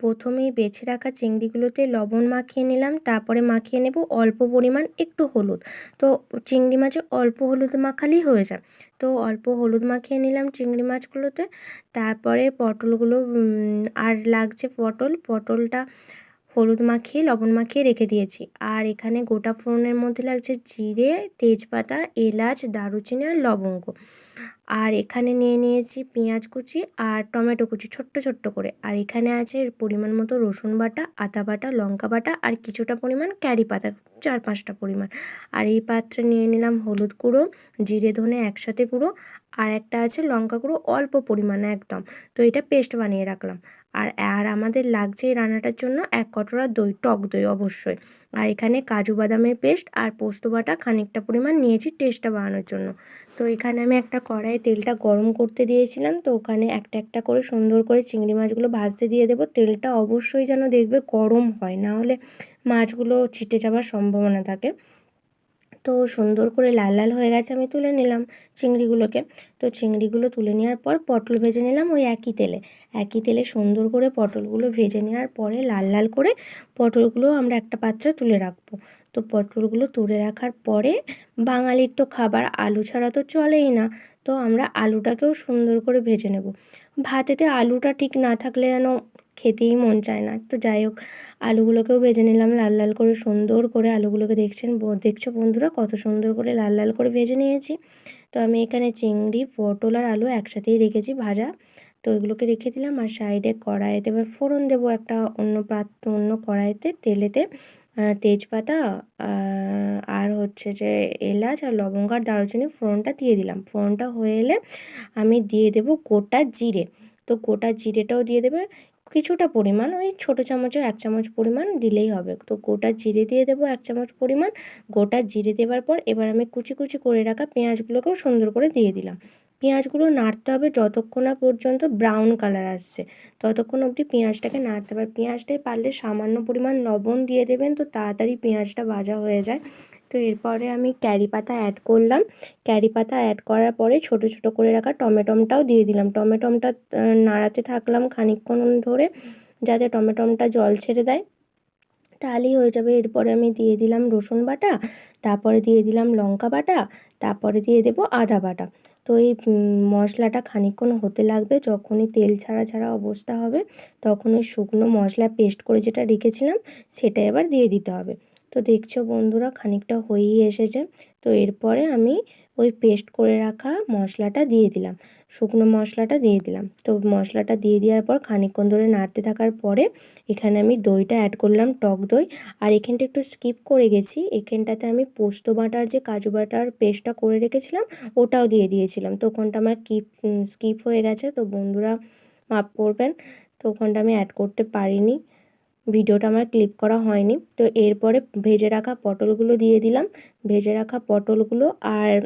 প্রথমেই বেছে রাখা চিংড়িগুলোতে লবণ মাখিয়ে নিলাম, তারপরে মাখিয়ে নেব অল্প পরিমাণ একটু হলুদ। তো চিংড়ি মাছে অল্প হলুদ মাখালেই হয়ে যায়। তো অল্প হলুদ মাখিয়ে নিলাম চিংড়ি মাছগুলোতে, তারপরে পটলগুলো আর লাগছে পটল। পটলটা হলুদ মাখিয়ে, লবণ মাখিয়ে রেখে দিয়েছি। আর এখানে গোটা ফোড়নের মধ্যে লাগছে জিরে, তেজপাতা, এলাচ, দারুচিনি আর লবঙ্গ। আর এখানে নিয়ে নিয়েছি পেঁয়াজ কুচি আর টমেটো কুচি, ছোট্ট ছোট্ট করে। আর এখানে আছে পরিমাণ মতো রসুন বাটা, আদা বাটা, লঙ্কা বাটা আর কিছুটা পরিমাণ ক্যারি পাতা, চার, পাঁচটা পরিমাণ। আর এই পাত্রে নিয়ে নিলাম হলুদ গুঁড়ো, জিরে, ধনে একসাথে গুঁড়ো আর একটা আছে লঙ্কা গুঁড়ো, অল্প পরিমাণে একদম। তো এটা পেস্ট বানিয়ে রাখলাম। আর আর আমাদের লাগছে এই রান্নাটার জন্য এক কটোরা দই, টক দই অবশ্যই। আর এখানে কাজু বাদামের পেস্ট আর পোস্ত বাটা খানিকটা পরিমাণ নিয়েছি টেস্টটা বাড়ানোর জন্য। তো এখানে আমি একটা কড়াইয়ে তেলটা গরম করতে দিয়েছিলাম, তো ওখানে একটা একটা করে সুন্দর করে চিংড়ি মাছগুলো ভাজতে দিয়ে দেবো। তেলটা অবশ্যই যেন দেখবে গরম হয়, না হলে মাছগুলো ছিটে যাওয়ার সম্ভাবনা থাকে। তো সুন্দর করে লাল লাল হয়ে গেছে, আমি তুলে নিলাম চিংড়িগুলোকে। তো চিংড়িগুলো তুলে নেওয়ার পর পটল ভেজে নিলাম ওই একই তেলে। একই তেলে সুন্দর করে পটলগুলো ভেজে নেওয়ার পরে লাল লাল করে পটলগুলো আমরা একটা পাত্রে তুলে রাখব। তো পটলগুলো তুলে রাখার পরে বাঙালির তো খাবার, আলু ছাড়া তো চলেই না। তো আমরা আলুটাকেও সুন্দর করে ভেজে নেব। ভাতেতে আলুটা ঠিক না থাকলে যেন খেতেই মন চায় না। তো যাই হোক, আলুগুলোকেও ভেজে নিলাম, লাল লাল করে সুন্দর করে আলুগুলোকে দেখছেন দেখছ বন্ধুরা কত সুন্দর করে লাল লাল করে ভেজে নিয়েছি। তো আমি এখানে চিংড়ি, পটল আর আলু একসাথেই রেখেছি ভাজা। তো ওইগুলোকে রেখে দিলাম আর সাইডে কড়াইতে এবার ফোড়ন দেবো একটা অন্য পাত্র অন্য কড়াইতে তেলেতে তেজপাতা আর হচ্ছে যে এলাচ আর লবঙ্গ আর দারুচিনি ফোড়নটা দিয়ে দিলাম। ফোড়নটা হয়ে এলে আমি দিয়ে দেবো গোটা জিরে। তো গোটা জিরেটাও দিয়ে দেবে কিছুটা পরিমাণ, ওই ছোটো চামচের এক চামচ পরিমাণ দিলেই হবে। তো গোটা জিরে দিয়ে দেবো এক চামচ পরিমাণ। গোটা জিরে দেওয়ার পর এবার আমি কুচি কুচি করে রাখা পেঁয়াজগুলোকেও সুন্দর করে দিয়ে দিলাম। পেঁয়াজগুলো নাড়তে হবে যতক্ষণ না পর্যন্ত ব্রাউন কালার আসছে। ততক্ষণ অবধি পেঁয়াজটাকে নাড়তে হবে। পেঁয়াজটায় পারলে সামান্য পরিমাণ লবণ দিয়ে দেবেন তো তাড়াতাড়ি পেঁয়াজটা ভাজা হয়ে যায়। তো এরপরে আমি ক্যারি পাতা অ্যাড করলাম। ক্যারি পাতা অ্যাড করার পরে ছোট ছোট করে রাখা টমেটমটাও দিয়ে দিলাম। টমেটমটা নাড়াতে থাকলাম খানিকক্ষণ ধরে যাতে টমেটমটা জল ছেড়ে দেয়। তাহলেই হয়ে যাবে। এরপরে আমি দিয়ে দিলাম রসুন বাটা, তারপরে দিয়ে দিলাম লঙ্কা বাটা, তারপরে দিয়ে দেবো আদা বাটা। তো এই মশলাটা খানিকক্ষণ হতে লাগবে, যখনই তেল ছাড়া ছাড়া অবস্থা হবে তখন ওই শুকনো মশলা পেস্ট করে যেটা রেখেছিলাম সেটা এবার দিয়ে দিতে হবে। তো দেখছ বন্ধুরা, খানিকটা হয়েই এসেছে। তো এরপরে আমি ওই পেস্ট করে রাখা মশলাটা দিয়ে দিলাম। শুকনো মশলাটা দিয়ে দিলাম। তো মশলাটা দিয়ে দেওয়ার পর খানিকক্ষণ ধরে নাড়তে থাকার পরে এখানে আমি দইটা অ্যাড করলাম, টক দই। আর এখানটা একটু স্কিপ করে গেছি। এখানটাতে আমি পোস্ত বাটার যে কাজু বাটার পেস্টটা করে রেখেছিলাম, ওটাও দিয়ে দিয়েছিলাম। তো ওখানটা আমার কিপ স্কিপ হয়ে গেছে। তো বন্ধুরা মাপ করবেন, তো ওখানটা আমি অ্যাড করতে পারিনি। ভিডিওটা আমার ক্লিপ করা হয়নি। তো এরপরে ভেজে রাখা পটলগুলো দিয়ে দিলাম। ভেজে রাখা পটলগুলো আর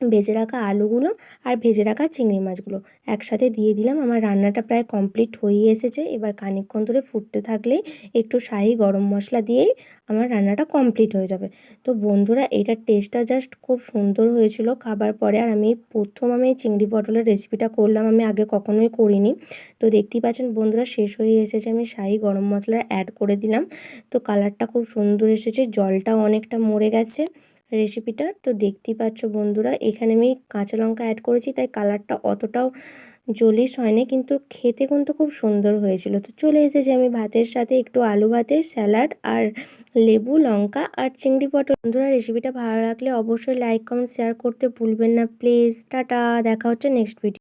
ভেজে রাখা আলুগুলো আর ভেজে রাখা চিংড়ি মাছগুলো। একসাথে দিয়ে দিলাম। আমার রান্নাটা প্রায় কমপ্লিট হয়েই এসেছে। এবার খানিকক্ষণ ধরে ফুটতে থাকলেই একটু শাহি গরম মশলা দিয়েই আমার রান্নাটা কমপ্লিট হয়ে যাবে। তো বন্ধুরা এটার টেস্টটা জাস্ট খুব সুন্দর হয়েছিল খাবার পরে। আর আমি প্রথম আমি চিংড়ি পটলের রেসিপিটা করলাম। আমি আগে কখনোই করিনি। তো দেখতেই পাচ্ছেন বন্ধুরা, শেষ হয়ে এসেছে। আমি শাহি গরম মশলা অ্যাড করে দিলাম। তো কালারটা খুব সুন্দর এসেছে। জলটাও অনেকটা মরে গেছে। রেসিপিটা তো দেখতেই পাচ্ছ বন্ধুরা, এখানে আমি কাঁচা লঙ্কা অ্যাড করেছি, তাই কালারটা অতটাও জলিস হয়নি, কিন্তু খেতে কিন্তু খুব সুন্দর হয়েছিল। তো চলে এসেছি আমি ভাতের সাথে একটু আলু ভাতের স্যালাড আর লেবু, লঙ্কা আর চিংড়ি পটল। বন্ধুরা রেসিপিটা ভালো লাগলে অবশ্যই লাইক কমেন্ট শেয়ার করতে ভুলবেন না। প্লিজ টাটা, দেখা হচ্ছে নেক্সট ভিডিও